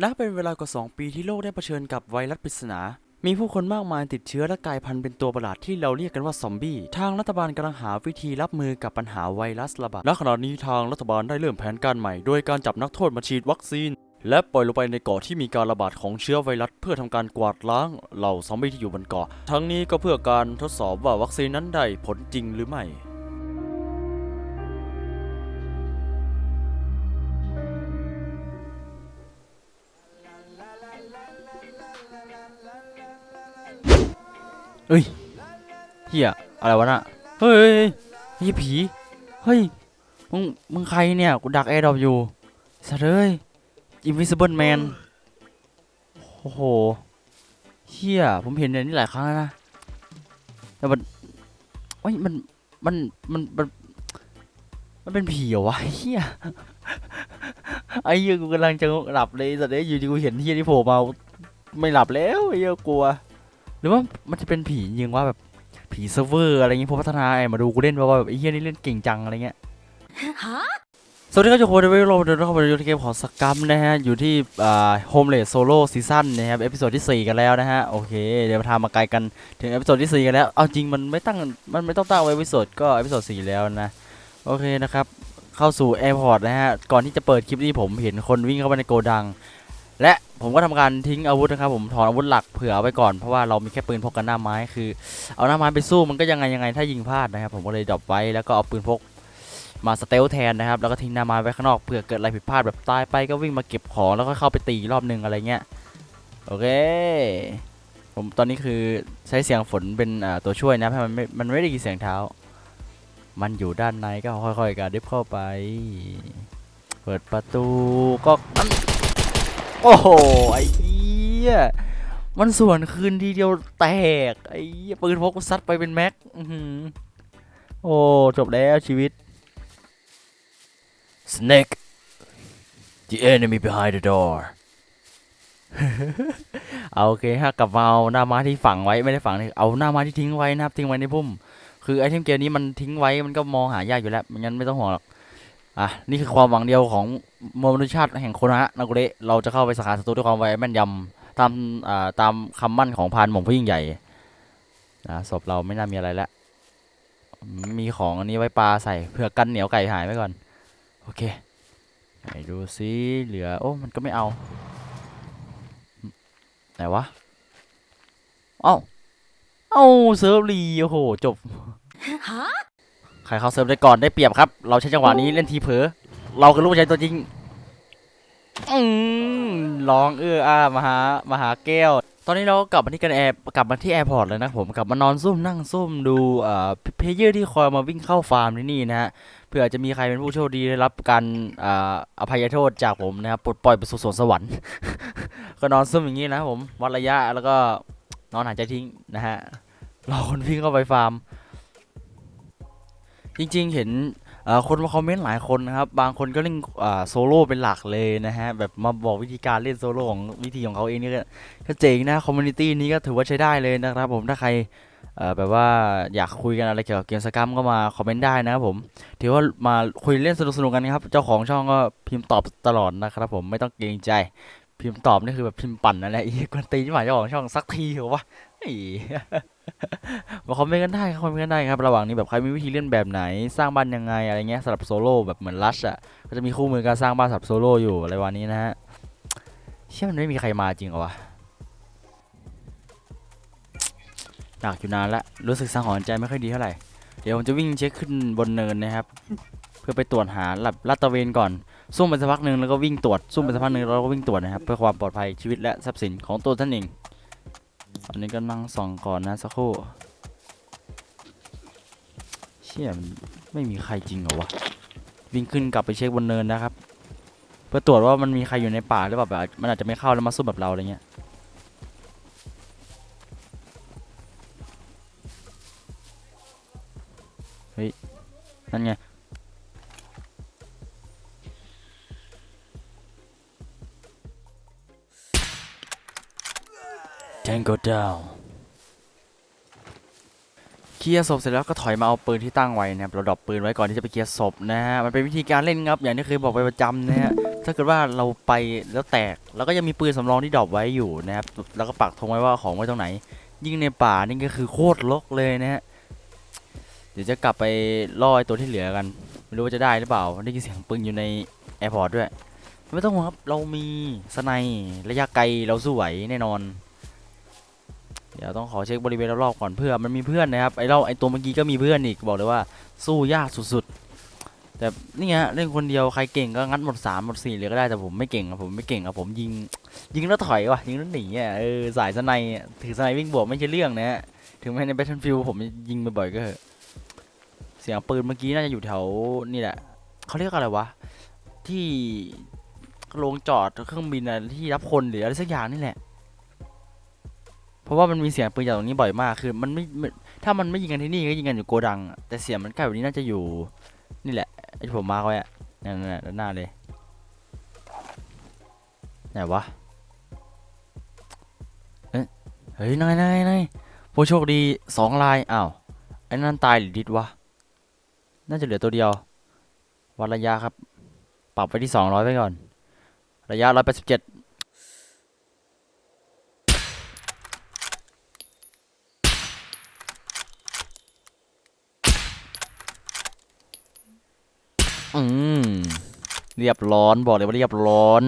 นับเป็นเวลากว่า 2 ปีที่โลกได้เผชิญกับไวรัสปริศนา มีผู้คนมากมายติดเชื้อและกลายพันธุ์เป็นตัวประหลาดที่เราเรียกกันว่าซอมบี้ ทางรัฐบาลกำลังหาวิธีรับมือกับปัญหาไวรัสระบาด และขณะนี้ทางรัฐบาลได้เริ่มแผนการใหม่ โดยการจับนักโทษมาฉีดวัคซีน และปล่อยลงไปในเกาะที่มีการระบาดของเชื้อไวรัส เพื่อทำการกวาดล้างเหล่าซอมบี้ที่อยู่บนเกาะ ทั้งนี้ก็เพื่อการทดสอบว่าวัคซีนนั้นได้ผลจริงหรือไม่ เฮ้ยเฮียอะไรวะน่ะเฮ้ยเฮียผี เฮ้ย มึง มึงใครเนี่ย กูดักแอร์ดรอปอยู่สัตว์อ้ย Invisible Man โอ้โหเฮียผมเห็นอย่างนี้หลายครั้งแล้วนะ แต่มันเฮ้ย มัน มัน มัน มัน มันเป็นผีเหรอวะเฮียไอ้เหี้ยกูกำลังจะหลับเลยสัตว์เอ้ยอยู่ดีกูเห็นเฮียที่โผล่มา ไม่หลับแล้วไอ้เหี้ยกลัว หรือว่ามันจะเป็นผีจริงว่าแบบผีเซิร์ฟเวอร์อะไรเงี้ยพวกพัฒนาไอ้มาดูกูเล่นว่าแบบไอ้เฮียนี่เล่นเก่งจังอะไรเงี้ยสวัสดีครับทุกคนเดี๋ยวเราเดินเข้าไปในเกมของสกัมนะฮะ อยู่ที่อ่าโฮมเลดโซโล่ซีซั่นนะครับ เอพิโซดที่ 4 กันแล้วนะฮะ โอเค เดี๋ยวมาทำมาไกลกันถึงเอพิโซดที่ 4 กันแล้ว เอาจริงมันไม่ตั้ง มันไม่ต้องตั้งไว้เอพิโซดก็เอพิโซด4 แล้วนะ โอเคนะครับ เข้าสู่แอร์พอร์ตนะฮะ ก่อนที่จะเปิดคลิปนี้ผมเห็นคนวิ่งเข้าไปในโกดัง และผมก็ทำการทิ้งอาวุธนะครับผมถอนอาวุธหลักเผื่อเอาไว้ก่อนเพราะว่าเรามีแค่ปืนพกกันหน้าไม้คือ เอาหน้าไม้ไปสู้มันก็ยังไงยังไงถ้ายิงพลาดนะครับผมก็เลยดรอปไว้แล้วก็เอาปืนพกมาสเตลแทนนะครับแล้วก็ทิ้งหน้าไม้ไว้ข้างนอกเผื่อเกิดอะไรผิดพลาดแบบตายไปก็วิ่งมาเก็บของแล้วก็เข้าไปตีรอบนึงอะไรเงี้ยโอเค ผมตอนนี้คือใช้เสียงฝนเป็นตัวช่วยนะให้มันไม่มันไม่ได้ยินเสียงเท้า มันอยู่ด้านในก็ค่อยๆกระดึบเข้าไป เปิดประตูก็ โอ้โห ไอ้เหี้ย มันส่วนคืนทีเดียวแตก ไอ้เหี้ยปืนพกซัดไปเป็นแม็กโอ้ จบแล้วชีวิต Snake the enemy behind the door เอาโอเคฮะกลับมาเอาหน้าม้าที่ฝังไว้ไม่ได้ฝังนี่เอาหน้าม้าที่ทิ้งไว้นะครับทิ้งไว้ในพุ่ม คือไอเทมเกมนี้มันทิ้งไว้มันก็มองหายากอยู่แล้วงั้นไม่ต้องห่วงหรอก อะนี่คือความหวังเดียวของมวลมนุษยชาติแห่งโคนะนากุเระเราจะเข้าไปสาขาศัตรูด้วยความไวแม่นยำตามอ่าตามคำมั่นของพานหม่งผู้ยิ่งใหญ่นะศพเราไม่น่ามีอะไรแล้วมีของอันนี้ไว้ปลาใส่เพื่อกันเหนียวไก่หายไว้ก่อน โอเคไหนดูซิเหลือโอ้มันก็ไม่เอาไหนวะเอ้าเอ้าเซิร์ฟรีโอ้โหจบ ใครเข้าเซิร์ฟได้ก่อนได้เปรียบครับ เราใช้จังหวะนี้เล่นทีเผลอเราคือลูกผู้ชายตัวจริงอืมร้องเอื้ออามาหามาหาแก้ว ตอนนี้เราก็กลับมาที่กันแอร์กลับมาที่แอร์พอร์ตเลยนะผมกลับมานอนซุ่มนั่งซุ่มดูเอ่อเพลเยอร์ที่คอยมาวิ่งเข้าฟาร์มที่นี่นะฮะเพื่อจะมีใครเป็นผู้โชคดีได้รับการอ่าอภัยโทษจากผมนะครับปลดปล่อยไปสู่สวนสวรรค์ ก็นอนซุ่มอย่างนี้นะครับผมวัดระยะแล้วก็นอนหายใจทิ้งนะฮะรอคนวิ่งเข้าไปฟาร์ม จริงๆ เห็นคนมาคอมเมนต์หลายคนนะครับ บางคนก็เล่นโซโล่เป็นหลักเลยนะฮะ แบบมาบอกวิธีการเล่นโซโล่ของวิธีของเขาเองนี่ก็เจ๋งนะ คอมมูนิตี้นี้ก็ถือว่าใช้ได้เลยนะครับผม ถ้าใครแบบว่าอยากคุยกันอะไรเกี่ยวกับเกมสกัมก็มาคอมเมนต์ได้นะครับผม ถือว่ามาคุยเล่นสนุกๆกันครับ เจ้าของช่องก็พิมพ์ตอบตลอดนะครับผม ไม่ต้องเกรงใจ พิมพ์ตอบนี่คือแบบพิมพ์ปั่นนั่นแหละอีกวนตีนที่หมายจ้าของช่องสักทีเหรอวะไอ้มาคอมเมนต์กันได้คอมเมนต์กันได้ครับระหว่างนี้แบบใครมีวิธีเล่นแบบไหนสร้างบ้านยังไงอะไรเงี้ยสำหรับโซโล่แบบเหมือนลัชอะก็จะมีคู่มือการสร้างบ้านสำหรับโซโล่อยู่อะไรวันนี้นะฮะเชื่อมันไม่มีใครมาจริงเหรอวะหนักอยู่นานละรู้สึกสังหรณ์ใจไม่ค่อยดีเท่าไหร่เดี๋ยวผมจะวิ่งเช็คขึ้นบนเนินนะครับ เพื่อไปตรวจหาหลับลาดตะเวนก่อน ซุ่มไปสักพักหนึ่งแล้วก็วิ่งตรวจซุ่มไปสักพักหนึ่งแล้วก็วิ่งตรวจนะครับเพื่อความปลอดภัยชีวิตและทรัพย์สินของตัวท่านเองอันนี้ก็นั่งส่องก่อนนะสักครู่เชี่ยมันไม่มีใครจริงเหรอวะวิ่งขึ้นกลับไปเช็คบนเนินนะครับ เพื่อตรวจว่ามันมีใครอยู่ในป่าหรือเปล่าแบบมันอาจจะไม่เข้าแล้วมาสู้แบบเราอะไรเงี้ยเฮ้ยนั่นไง Tango down เคลียร์ศพเสร็จแล้วก็ถอยมาเอาปืนที่ตั้งไว้นะครับเราดรอปปืนไว้ก่อนที่จะไปเคลียร์ศพนะฮะมันเป็นวิธีการเล่นครับอย่างที่เคยบอกไปประจำนะฮะถ้าเกิดว่าเราไปแล้วแตกเราก็ยังมีปืนสำรองที่ดรอปไว้อยู่นะครับแล้วก็ปักธงไว้ว่าของไว้ตรงไหน ยิ่งในป่านี่ก็คือโคตรรกเลยนะฮะเดี๋ยวจะกลับไปล่อไอตัวที่เหลือกันไม่รู้ว่าจะได้หรือเปล่าได้ยินเสียงปืนอยู่ในแอร์พอร์ตด้วยไม่ต้องห่วงครับเรามีสไนระยะไกลเราสู้ไหวแน่นอน เดี๋ยวต้องขอเช็คบริเวณรอบๆก่อนเพื่อมันมีเพื่อนนะครับไอ้เราไอ้ตัวเมื่อกี้ก็มีเพื่อนอีกบอกเลยว่าสู้ยากสุดๆ แต่นี่ไงเล่นคนเดียวใครเก่งก็งัดหมดสามหมดสี่เลยก็ได้แต่ผมไม่เก่งอะผมไม่เก่งอะผมยิงยิงแล้วถอยว่ะยิงแล้วหนีอะเออสายสไนถือสไนด์วิ่งบวกไม่ใช่เรื่องนะฮะถึงแม้ใน Battlefield ผมยิงบ่อยๆก็เถอะเสียงปืนเมื่อกี้น่าจะอยู่แถวนี่แหละเขาเรียกอะไรวะที่โรงจอดเครื่องบินอะที่รับคนหรืออะไรสักอย่างนี่แหละ เพราะว่ามันมีเสียงปืนจากตรงนี้บ่อยมากคือมันไม่ถ้ามันไม่ยิงกันที่นี่ก็ยิงกันอยู่โกดัง แต่เสียงมันใกล้แบบนี้น่าจะอยู่ นี่แหละไอ้ที่ผมมาร์คไว้อะนั่นๆๆด้านหน้าเลยไหนวะเฮ้ยนายนายนายผู้โชคดีสองลายอ้าวไอ้นั่นตายหรือดิดวะน่าจะเหลือตัวเดียว วัดระยะครับ ปรับไปที่สองร้อยไปก่อน ระยะร้อยแปดสิบเจ็ด อืมเรียบร้อนบอกเลยว่าเรียบร้อน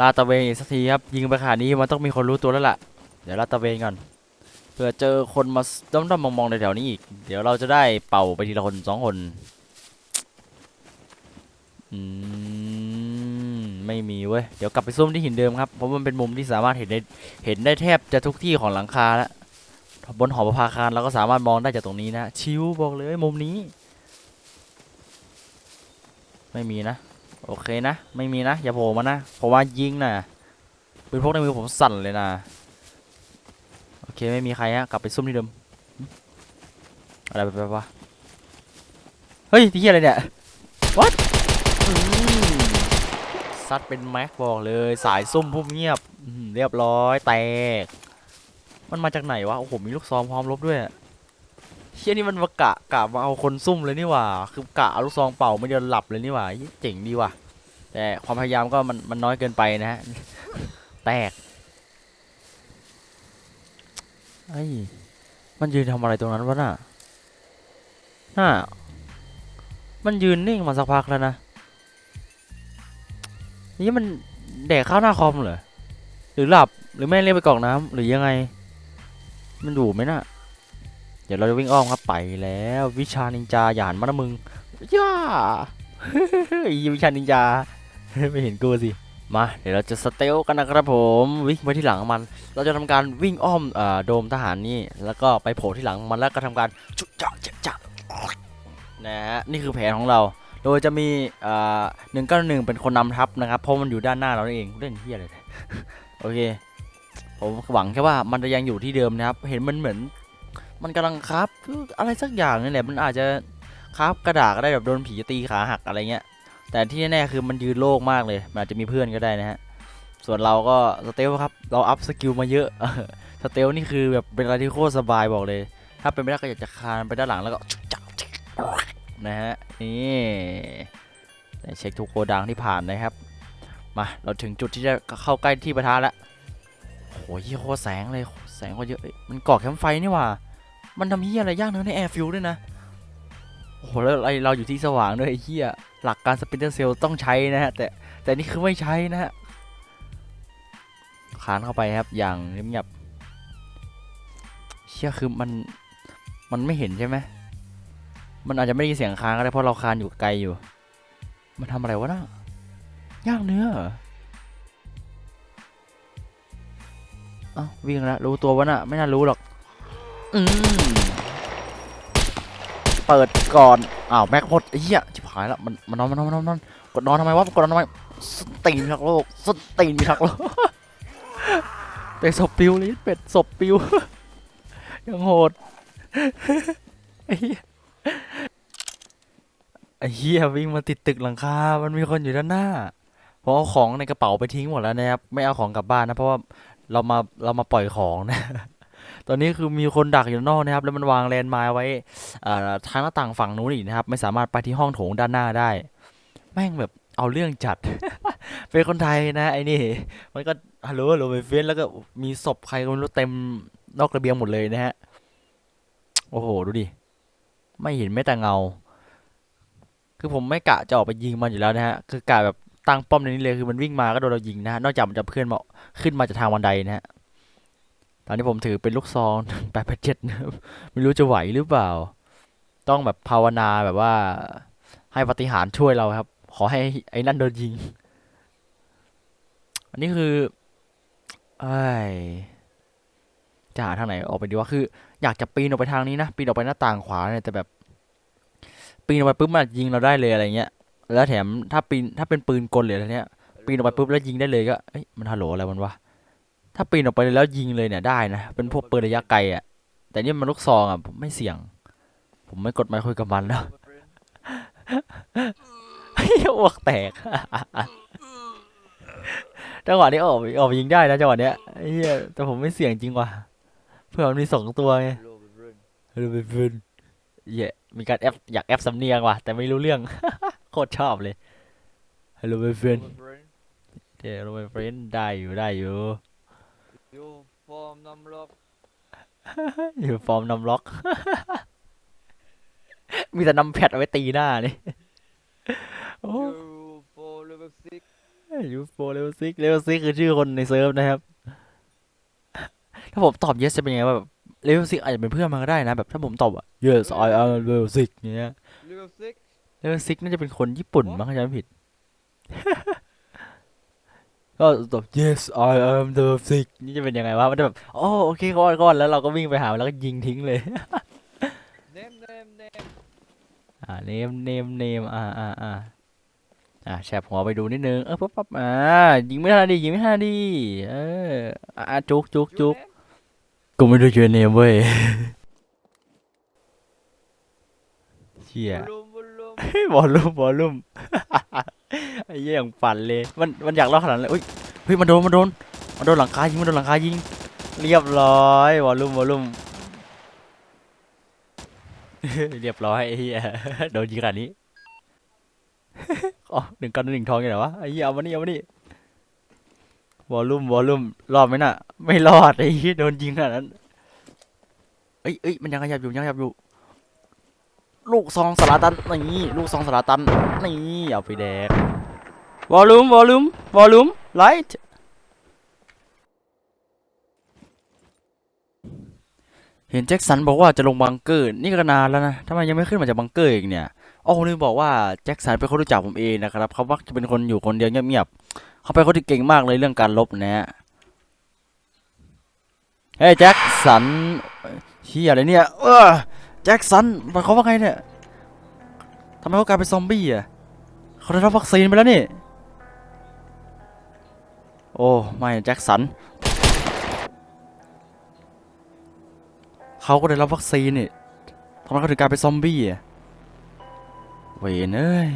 ลาตะเวนอีกสักทีครับยิงไปขนาดนี้มันต้องมีคนรู้ตัวแล้วล่ะ เดี๋ยวลาตะเวนก่อนเผื่อเจอคนมาด้อมๆมองๆในแถวนี้อีก เดี๋ยวเราจะได้เป่าไปทีละคนสองคนอืมไม่มีเว้ยเดี๋ยวกลับไปซุ่มที่หินเดิมครับเพราะมันเป็นมุมที่สามารถเห็นได้เห็นได้แทบจะทุกที่ของหลังคาแล้วบนหอประภาคารเราก็สามารถมองได้จากตรงนี้นะ ชิวบอกเลยมุมนี้ ไม่มีนะ โอเคนะ ไม่มีนะ อย่าโผล่มานะ เพราะว่ายิงนะปืนพกในมือผมสั่นเลยนะ โอเคไม่มีใครฮะ กลับไปซุ่มที่เดิม อะไรไปไปวะ เฮ้ยที่อะไรเนี่ย what ซัดเป็นแม็กบอกเลยสายซุ่มพุ่มเงียบ เรียบร้อยแตก มันมาจากไหนวะ โอ้โหมีลูกซองพร้อมรบด้วยอะ เชี่ยนี่มันมากะกะมาเอาคนซุ่มเลยนี่หว่า คือกะเอาลูกซองเป่าไม่เดียวหลับเลยนี่หว่าเหี้ยเจ๋งดีว่ะ แต่ความพยายามก็มันมันน้อยเกินไปนะฮะ แตกไอ้มันยืนทำอะไรตรงนั้นวะน่ะน่ามันยืนนิ่งมาสักพักแล้วนะ นี่มันแดกข้าวหน้าคอมเหรอ หรือหลับ หรือแม่เรียกไปกรอกน้ำหรือยังไง มันดูไหมน่ะ ดี๋ยวเราจะวิ่งอ้อมครับไปแล้ววิชานินจาหยานมานะมึงย่าอีวิชานินจาไม่เห็นกูสิมาเดี๋ยวเราจะสเตลกันนะครับผมวิ่งไปที่หลังมัน เราจะทำการวิ่งอ้อมโดมทหารนี่แล้วก็ไปโผล่ที่หลังมันแล้วก็ทำการจุดจะจะจะนะฮะนี่คือแผนของเรา โดยจะมีหนึ่งเก้าหนึ่งเป็นคนนำทัพนะครับเพราะมันอยู่ด้านหน้าเราเองเล่นเฮียเนี่ยโอเคผมหวังแค่ว่ามันจะยังอยู่ที่เดิมนะครับ เห็นมันเหมือน มันกำลังครับอะไรสักอย่างนี่แหละมันอาจจะครับกระดาษก็ได้แบบโดนผีตีขาหักอะไรเงี้ย แต่ที่แน่ๆคือมันยืนโล่งมากเลย มันอาจจะมีเพื่อนก็ได้นะฮะ ส่วนเราก็สเตลครับเราอัพสกิลมาเยอะสเตลนี่คือแบบเป็นอะไรที่โคตรสบายบอกเลย ถ้าเป็นไม่ได้ก็อยากจะคานไปด้านหลังแล้วก็นะฮะนี่แต่เช็คทุกโกดังที่ผ่านนะครับมาเราถึงจุดที่จะเข้าใกล้ที่ประทะแล้วโหยี่โคตรแสงเลยแสงก็เยอะมันก่อแคมไฟนี่ว่า มันทำเฮียอะไรยางเนื้อในแอร์ฟิลด้วยนะ โอ้โห แล้วไอเราอยู่ที่สว่างด้วยไอ้เฮียหลักการสปินเตอร์เซลต้องใช้นะฮะ แต่แต่นี่คือไม่ใช้นะฮะคานเข้าไปครับ อย่างเงียบๆเชี่ยคือมันมันไม่เห็นใช่ไหมมันอาจจะไม่ได้ยินเสียงคานก็ได้เพราะเราคานอยู่ไกลอยู่ มันทำอะไรวะนะย่างเนื้อเอเอ้าวิ่งแล้วรู้ตัววะน่ะ ไม่น่ารู้หรอก อืมเปิดก่อนอ้าวแม็กหมดไอ้เหี้ยชิบหายล้วมันมันนอนมันนอนมันนอนมันนอนกดนอนทำไมวะกดนอนทำไมสตีนทักโลกสตีนทักโลกเป็ดศพปิวเลยเป็ดศพปิว ยังโหดไอ้เหี้ยไอ้เหี้ยวิ่งมาติดตึกหลังคา มันมีคนอยู่ด้านหน้าเพราะเอาของในกระเป๋าไปทิ้งหมดแล้วนะครับ ไม่เอาของกลับบ้านนะ เพราะว่าเรามาเรามาปล่อยของนะ ตอนนี้คือมีคนดักอยู่นอกนะครับ แล้วมันวางแลนด์ไม้ไว้ทางหน้าต่างฝั่งนู้นอีกนะครับ ไม่สามารถไปที่ห้องโถงด้านหน้าได้ แม่งแบบเอาเรื่องจัด เป็นคนไทยนะไอ้นี่ มันก็ฮัลโหลฮัลโหลไปเฟนแล้วก็มีศพใครก็ไม่รู้เต็มนอกระเบียงหมดเลยนะฮะ โอ้โห ดูดิ ไม่เห็นแม้แต่เงา คือผมไม่กะจะออกไปยิงมันอยู่แล้วนะฮะ คือกะแบบตั้งป้อมในนี้เลยคือมันวิ่งมาก็โดนเรายิงนะฮะ นอกจากมันจะเพื่อนมาขึ้นมาจากทางบันไดนะฮะ ตอนนี้ผมถือเป็นลูกซองแปดเจ็ดนะครับไม่รู้จะไหวหรือเปล่า ต้องแบบภาวนาแบบว่า ให้ปฏิหารช่วยเราครับ ขอให้ไอ้นั่นโดนยิง อันนี้คือไอ้จะหาทางไหนออกไปดีวะคือ อยากจะปีนออกไปทางนี้นะปีนออกไปหน้าต่างขวาเนี่ยแต่แบบ ปีนออกไปปุ๊บมันยิงเราได้เลยอะไรเงี้ย แล้วแถมถ้าปีนถ้าเป็นปืนกลหรืออะไรเนี้ยปีนออกไปปุ๊บแล้วยิงได้เลยก็เอ้ยมันฮัลโหลอะไรมันวะ ถ้าปีนออกไปแล้วยิงเลยเนี่ยได้นะ เป็นพวกปืนระยะไกลอะ แต่นี่มันลูกซองอะผมไม่เสี่ยง ผมไม่กดไมค์คุยกับมันแล้วเฮ้ยอ้วกแตกจังหวะนี้ออกออกไปยิงได้นะจังหวะเนี้ยไอ้เหี้ยแต่ผมไม่เสี่ยงจริงว่ะเพื่อมันมีสองตัวไง Hello, my friend. ฮัลโหลเพื่อนเย่มีการแอปอยากแอปสำเนียงว่ะแต่ไม่รู้เรื่องโคตรชอบเลยฮัลโหลเพื่อน Hello, my friend. เดี๋ยวเพื่อนได้อยู่ได้อยู่ You from Namlock. อยู่ฟอร์มนำล็อก มีแต่นำแพดเอาไว้ตีหน้านี่โอ้ You for level six. ยูโฟเลเวลซิกเลเวลซิกคือชื่อคนในเซิร์ฟนะครับ ถ้าผมตอบ yes จะเป็นยังไงว่าแบบเลเวลซิกอาจจะเป็นเพื่อนมันก็ได้นะ แบบถ้าผมตอบอะ yes I am level six เนี้ย Level six. เลเวลซิกน่าจะเป็นคนญี่ปุ่นมั้งถ้าจำไม่ผิด ก็ตอบ yes I am the six นี่จะเป็นยังไงวะมันจะแบบโอ้โอเคก้อนก้อนแล้วเราก็วิ่งไปหามันแล้วก็ยิงทิ้งเลย Name, name, name. อ่าเนมเนมเนมอ่าอ่าอ่าอ่าแชร์หัวไปดูนิดนึงเออปั๊บปั๊บอ่ายิงไม่ทันดียิงไม่ทันดีเอออ่าจุกจุก Your จุก name? กูไม่รู้ชื่อเนมเว้ยเชี่ย Volume, volume. บอลลุ่มบอลลุ่ม ไอ้เหี้ยอย่างปั่นเลย มันมันอยากเล่าขนาดนั้นเลยอุ้ยเฮ้ยมันโดนมันโดนมันโดนหลังคายิงมันโดนหลังคายิง เรียบร้อยวอลลุ่มวอลลุ่มเรียบร้อยไอ้เหี้ยโดนยิงขนาดนี้อ๋อหนึ่งกันหนึ่งทองอย่างไรวะไอ้เหี้ยเอามานี่เอามานี่วอลลุ่มวอลลุ่มรอดไหมน่ะ ไม่รอดไอ้เหี้ยโดนยิงขนาดนั้นเอ้ยเอ้ยมันยังขยับอยู่ยังขยับอยู่ ลูกซองสลาตันนี่ลูกซองสลาตันนี่เอาไปแดก วอลลุ่มวอลลุ่มวอลลุ่มไลท์เห็นแจ็คสันบอกว่าจะลงบังเกอร์ นี่ก็นานแล้วนะทำไมยังไม่ขึ้นมาจากบังเกอร์อีกเนี่ยอ๋อคนนึงบอกว่าแจ็คสันเป็นคนรู้จักผมเองนะครับ เขามักจะเป็นคนอยู่คนเดียวเงียบๆ เขาเป็นคนที่เก่งมากเลยเรื่องการลบนะฮะ เฮ้ยแจ็คสันเฮียอะไรเนี่ย เออแจ็คสันหมายควาว่าไงเนี่ยทำไมเขากลายเป็นซอมบี้อะเขาได้รับวัคซีนไปแล้วนี่ โอ้ ไม่แจ็คสัน เขาก็ได้รับวัคซีนนี่ทำไมเขาถึงกลายเป็นซอมบี้อะเวนเอ้ย